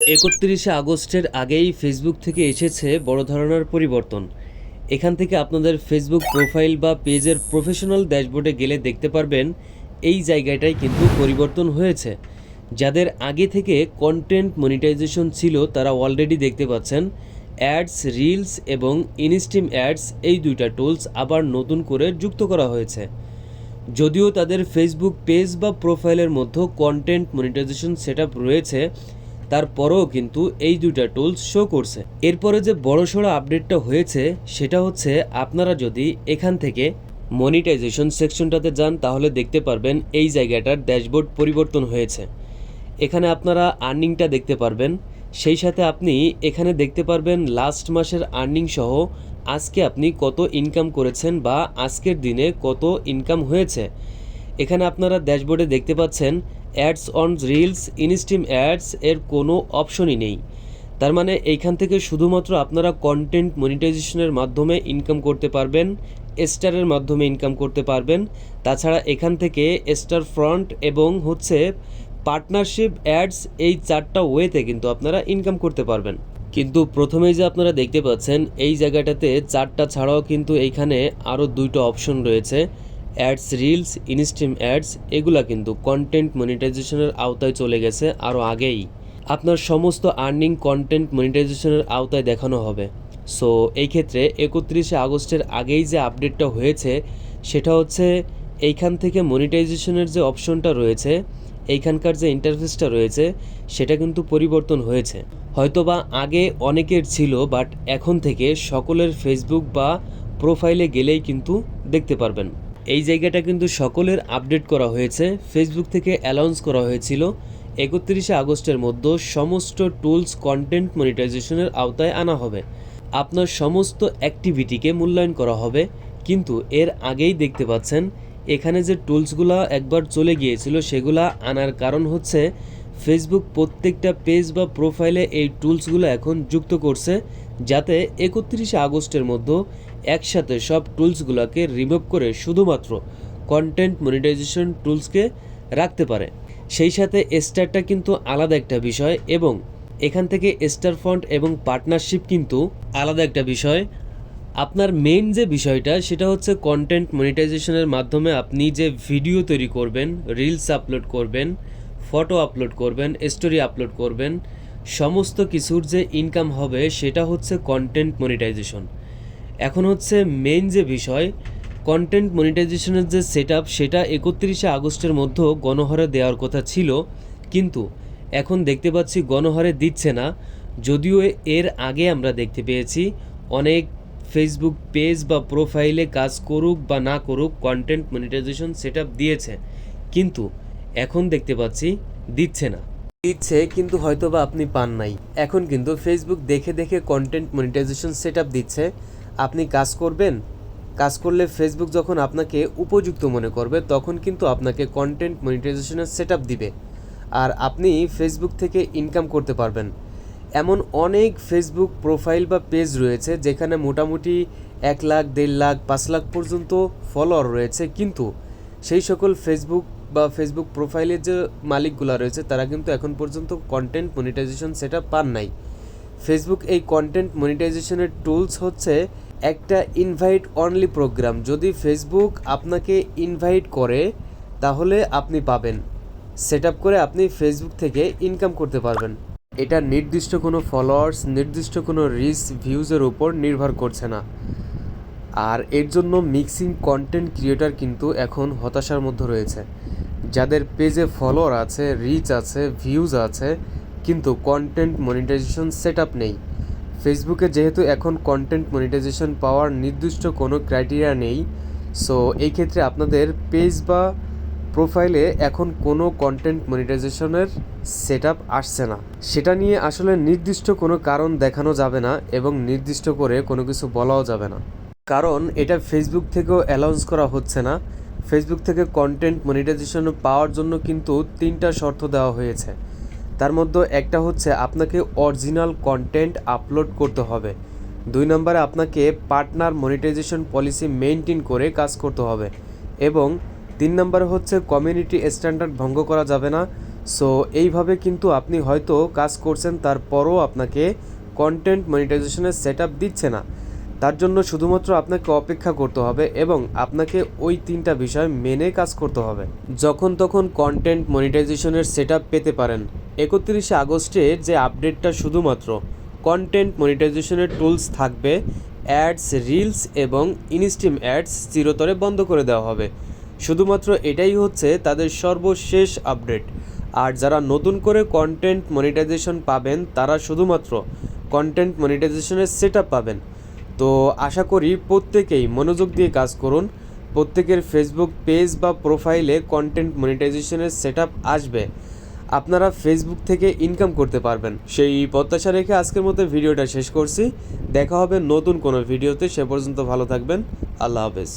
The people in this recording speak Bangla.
একত্রিশে আগস্টের আগেই ফেসবুক থেকে এসেছে বড় ধরনের পরিবর্তন। এখান থেকে আপনাদের ফেসবুক প্রোফাইল বা পেজের প্রফেশনাল ড্যাশবোর্ডে গেলে দেখতে পারবেন এই জায়গাটায় কিন্তু পরিবর্তন হয়েছে। যাদের আগে থেকে কন্টেন্ট মনিটাইজেশন ছিল, তারা অলরেডি দেখতে পাচ্ছেন অ্যাডস রিলস এবং ইনস্টিম অ্যাডস এই দুইটা টুলস আবার নতুন করে যুক্ত করা হয়েছে। যদিও তাদের ফেসবুক পেজ বা প্রোফাইলের মধ্যে কন্টেন্ট মনিটাইজেশন সেট রয়েছে তারপরেও কিন্তু এই দুইটা টুলস শো করছে। এরপরে যে বড়সড় আপডেটটা হয়েছে, সেটা হচ্ছে আপনারা যদি এখান থেকে মনিটাইজেশন সেকশনটাতে যান, তাহলে দেখতে পারবেন এই জায়গাটার ড্যাশবোর্ড পরিবর্তন হয়েছে। এখানে আপনারা আর্নিংটা দেখতে পারবেন। সেই সাথে আপনি এখানে দেখতে পারবেন লাস্ট মাসের আর্নিং সহ আজকে আপনি কত ইনকাম করেছেন বা আজকের দিনে কত ইনকাম হয়েছে। এখানে আপনারা ড্যাশবোর্ডে দেখতে পাচ্ছেন ads on reels instream ads এর কোনো অপশনই নেই। তার মানে এইখান থেকে শুধুমাত্র আপনারা কন্টেন্ট মনিটাইজেশনের মাধ্যমে ইনকাম করতে পারবেন স্টারের মাধ্যমে ইনকাম করতে পারবেন। তাছাড়া এখান থেকে স্টার ফ্রন্ট এবং হচ্ছে পার্টনারশিপ অ্যাডস এই চারটা ওয়েতে কিন্তু আপনারা ইনকাম করতে পারবেন। কিন্তু প্রথমেই যে আপনারা দেখতে পাচ্ছেন, এই জায়গাটাতে চারটা ছাড়াও কিন্তু এইখানে আরও দুইটা অপশন রয়েছে। অ্যাডস রিলস ইনস্টিম অ্যাডস এগুলা কিন্তু কন্টেন্ট মনিটাইজেশনের আওতায় চলে গেছে আরও আগেই। আপনার সমস্ত আর্নিং কন্টেন্ট মনিটাইজেশনের আওতায় দেখানো হবে। সো এই ক্ষেত্রে একত্রিশে আগস্টের আগেই যে আপডেটটা হয়েছে, সেটা হচ্ছে এইখান থেকে মনিটাইজেশনের যে অপশনটা রয়েছে, এইখানকার যে ইন্টারফেসটা রয়েছে, সেটা কিন্তু পরিবর্তন হয়েছে। হয়তোবা আগে অনেকের ছিল বাট এখন থেকে সকলের ফেসবুক বা প্রোফাইলে গেলেই কিন্তু দেখতে পারবেন। এই জায়গাটা কিন্তু সকলের আপডেট করা হয়েছে। ফেসবুক থেকে অ্যালাউন্স করা হয়েছিল। একত্রিশে আগস্টের মধ্যে সমস্ত টুলস কন্টেন্ট মনিটাইজেশনের আওতায় আনা হবে। আপনার সমস্ত অ্যাক্টিভিটিকে মূল্যায়ন করা হবে। কিন্তু এর আগেই দেখতে পাচ্ছেন, এখানে যে টুলসগুলো একবার চলে গিয়েছিল, সেগুলা আনার কারণ হচ্ছে ফেসবুক প্রত্যেকটা পেজ বা প্রোফাইলে এই টুলসগুলো এখন যুক্ত করছে। যাতে একত্রিশে আগস্টের মধ্যে একসাথে সব টুলসগুলোকে রিমুভ করে শুধুমাত্র কন্টেন্ট মনিটাইজেশন টুলসকে রাখতে পারে। সেই সাথে স্টারটা কিন্তু আলাদা একটা বিষয় এবং এখান থেকে স্টার ফন্ট এবং পার্টনারশিপ কিন্তু আলাদা একটা বিষয়। আপনার মেইন যে বিষয়টা, সেটা হচ্ছে কন্টেন্ট মনিটাইজেশনের মাধ্যমে আপনি যে ভিডিও তৈরি করবেন রিলস আপলোড করবেন ফটো আপলোড করবেন স্টোরি আপলোড করবেন সমস্ত কিছুর যে ইনকাম হবে সেটা হচ্ছে কন্টেন্ট মনিটাইজেশন এখন হচ্ছে মেইন যে বিষয় কন্টেন্ট মনিটাইজেশনের যে সেট সেটা একত্রিশে আগস্টের মধ্যে গণহারে দেওয়ার কথা ছিল, কিন্তু এখন দেখতে পাচ্ছি গণহারে দিচ্ছে না। যদিও এর আগে আমরা দেখতে পেয়েছি, অনেক ফেসবুক পেজ বা প্রোফাইলে কাজ করুক বা না করুক কন্টেন্ট মনিটাইজেশন সেট দিয়েছে, কিন্তু এখন দেখতে পাচ্ছি দিচ্ছে না। দিচ্ছে কিন্তু হয়তো বা আপনি পান নাই। এখন কিন্তু ফেসবুক দেখে দেখে কন্টেন্ট মনিটাইজেশন সেট দিচ্ছে। আপনি কাজ করবেন? কাজ করলে ফেসবুক যখন আপনাকে উপযুক্ত মনে করবে, তখন কিন্তু আপনাকে কন্টেন্ট মনিটাইজেশনের সেট দিবে। আর আপনি ফেসবুক থেকে ইনকাম করতে পারবেন। এমন অনেক ফেসবুক প্রোফাইল বা পেজ রয়েছে, যেখানে মোটামুটি এক লাখ, দেড় লাখ, পাঁচ লাখ পর্যন্ত ফলোয়ার রয়েছে। কিন্তু সেই সকল ফেসবুক বা ফেসবুক প্রোফাইলের যে মালিকগুলো রয়েছে, তারা কিন্তু এখন পর্যন্ত কন্টেন্ট মনিটাইজেশন সেটা পান নাই। ফেসবুক এই কন্টেন্ট মনিটাইজেশনের টুলস হচ্ছে একটা ইনভাইট অনলি প্রোগ্রাম যদি ফেসবুক আপনাকে ইনভাইট করে, তাহলে আপনি পাবেন। সেট করে আপনি ফেসবুক থেকে ইনকাম করতে পারবেন। এটা নির্দিষ্ট কোনো ফলোয়ার্স নির্দিষ্ট কোনো রিচ ভিউজের উপর নির্ভর করছে না। আর এর জন্য মিক্সিং কন্টেন্ট ক্রিয়েটার কিন্তু এখন হতাশার মধ্যে রয়েছে। যাদের পেজে ফলোয়ার আছে রিচ আছে ভিউজ আছে, কিন্তু কন্টেন্ট মনিটাইজেশন সেট নেই। ফেসবুকে যেহেতু এখন কন্টেন্ট মনিটাইজেশন পাওয়ার নির্দিষ্ট কোনো ক্রাইটেরিয়া নেই সো এই ক্ষেত্রে আপনাদের পেজ বা প্রোফাইলে এখন কোনো কন্টেন্ট মনিটাইজেশনের সেট আসছে না। সেটা নিয়ে আসলে নির্দিষ্ট কোনো কারণ দেখানো যাবে না এবং নির্দিষ্ট করে কোনো কিছু বলাও যাবে না। কারণ এটা ফেসবুক থেকেও অ্যালাউন্স করা হচ্ছে না। ফেসবুক থেকে কন্টেন্ট মনিটাইজেশন পাওয়ার জন্য কিন্তু তিনটা শর্ত দেওয়া হয়েছে। তার মধ্যে একটা হচ্ছে আপনাকে অরিজিনাল কন্টেন্ট আপলোড করতে হবে। দুই নম্বরে আপনাকে পার্টনার মনিটাইজেশন পলিসি মেনটেন করে কাজ করতে হবে। এবং তিন নম্বরে হচ্ছে কমিউনিটি স্ট্যান্ডার্ড ভঙ্গ করা যাবে না। সো এইভাবে কিন্তু আপনি হয়তো কাজ করছেন, তারপরও আপনাকে কন্টেন্ট মনিটাইজেশনের সেট দিচ্ছে না। তার জন্য শুধুমাত্র আপনাকে অপেক্ষা করতে হবে এবং আপনাকে ওই তিনটা বিষয় মেনে কাজ করতে হবে। যখন তখন কন্টেন্ট মনিটাইজেশনের সেট পেতে পারেন। একত্রিশে আগস্টের যে আপডেটটা শুধুমাত্র কন্টেন্ট মনিটাইজেশনের টুলস থাকবে অ্যাডস রিলস এবং ইনস্ট্রিম অ্যাডস চিরতরে বন্ধ করে দেওয়া হবে। শুধুমাত্র এটাই হচ্ছে তাদের সর্বশেষ আপডেট আর যারা নতুন করে কন্টেন্ট মনিটাইজেশন পাবেন, তারা শুধুমাত্র কন্টেন্ট মনিটাইজেশনের সেট পাবেন। তো আশা করি প্রত্যেকেই মনোযোগ দিয়ে কাজ করুন। প্রত্যেকের ফেসবুক পেজ বা প্রোফাইলে কন্টেন্ট মনিটাইজেশনের সেট আসবে। আপনারা ফেসবুক থেকে ইনকাম করতে পারবেন। সেই প্রত্যাশা রেখে আজকের মতো ভিডিওটা শেষ করছি। দেখা হবে নতুন কোনো ভিডিওতে। সে পর্যন্ত ভালো থাকবেন। আল্লাহ হাফেজ।